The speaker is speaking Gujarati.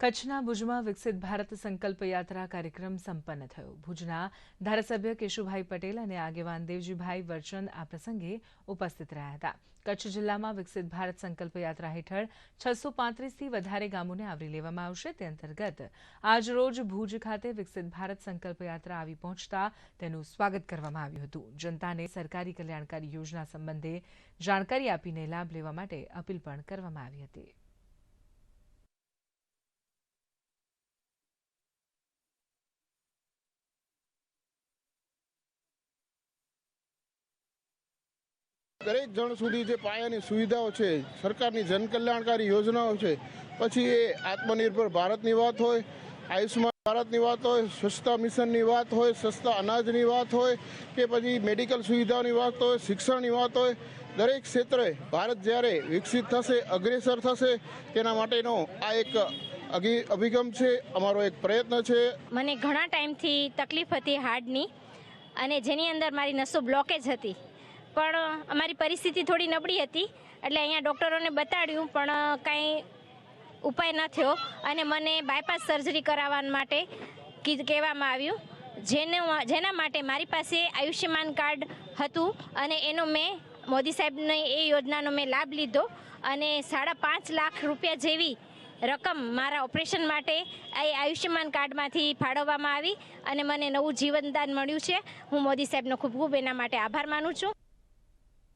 કચ્છના ભુજમાં વિકસિત ભારત સંકલ્પ યાત્રા કાર્યક્રમ સંપન્ન થયો. ભુજના ધારાસભ્ય કેશુભાઈ પટેલ અને આગેવાન દેવજીભાઈ વર્ચન આ પ્રસંગે ઉપસ્થિત રહ્યા હતા. કચ્છ જિલ્લામાં વિકસિત ભારત સંકલ્પ યાત્રા હેઠળ છસો પાંત્રીસથી વધારે ગામોને આવરી લેવામાં આવશે. તે અંતર્ગત આજરોજ ભુજ ખાતે વિકસિત ભારત સંકલ્પ યાત્રા આવી પહોંચતા તેનું સ્વાગત કરવામાં આવ્યું હતું. જનતાને સરકારી કલ્યાણકારી યોજના સંબંધે જાણકારી આપીને લાભ લેવા માટે અપીલ પણ કરવામાં આવી હતી. દરેક જણ સુધી જે પાયાની સુવિધાઓ છે, સરકારની જનકલ્યાણકારી યોજનાઓ છે, પછી એ આત્મનિર્ભર ભારતની વાત હોય, આયુષ્યમાન ભારતની વાત હોય, સ્વચ્છતા મિશનની વાત હોય, સસ્તા અનાજની વાત હોય, કે પછી મેડિકલ સુવિધાઓની વાત હોય, શિક્ષણની વાત હોય, દરેક ક્ષેત્રે ભારત જ્યારે વિકસિત થશે, અગ્રેસર થશે, તેના માટેનો આ એક અભિગમ છે, અમારો એક પ્રયત્ન છે. મને ઘણા ટાઈમથી તકલીફ હતી હાર્ટની અને જેની અંદર મારી નસો બ્લોકેજ હતી. પણ અમારી પરિસ્થિતિ થોડી નબળી હતી. એટલે અહીંયા ડૉક્ટરોને બતાડ્યું, પણ કાંઈ ઉપાય ન થયો. અને મને બાયપાસ સર્જરી કરાવવા માટે કહેવામાં આવ્યું. જેને જેના માટે મારી પાસે આયુષ્યમાન કાર્ડ હતું અને એનો મેં, મોદી સાહેબની એ યોજનાનો મેં લાભ લીધો. અને સાડા પાંચ લાખ રૂપિયા જેવી રકમ મારા ઓપરેશન માટે એ આયુષ્યમાન કાર્ડમાંથી ફાળવવામાં આવી. અને મને નવું જીવનદાન મળ્યું છે. હું મોદી સાહેબનો ખૂબ ખૂબ એના માટે આભાર માનું છું.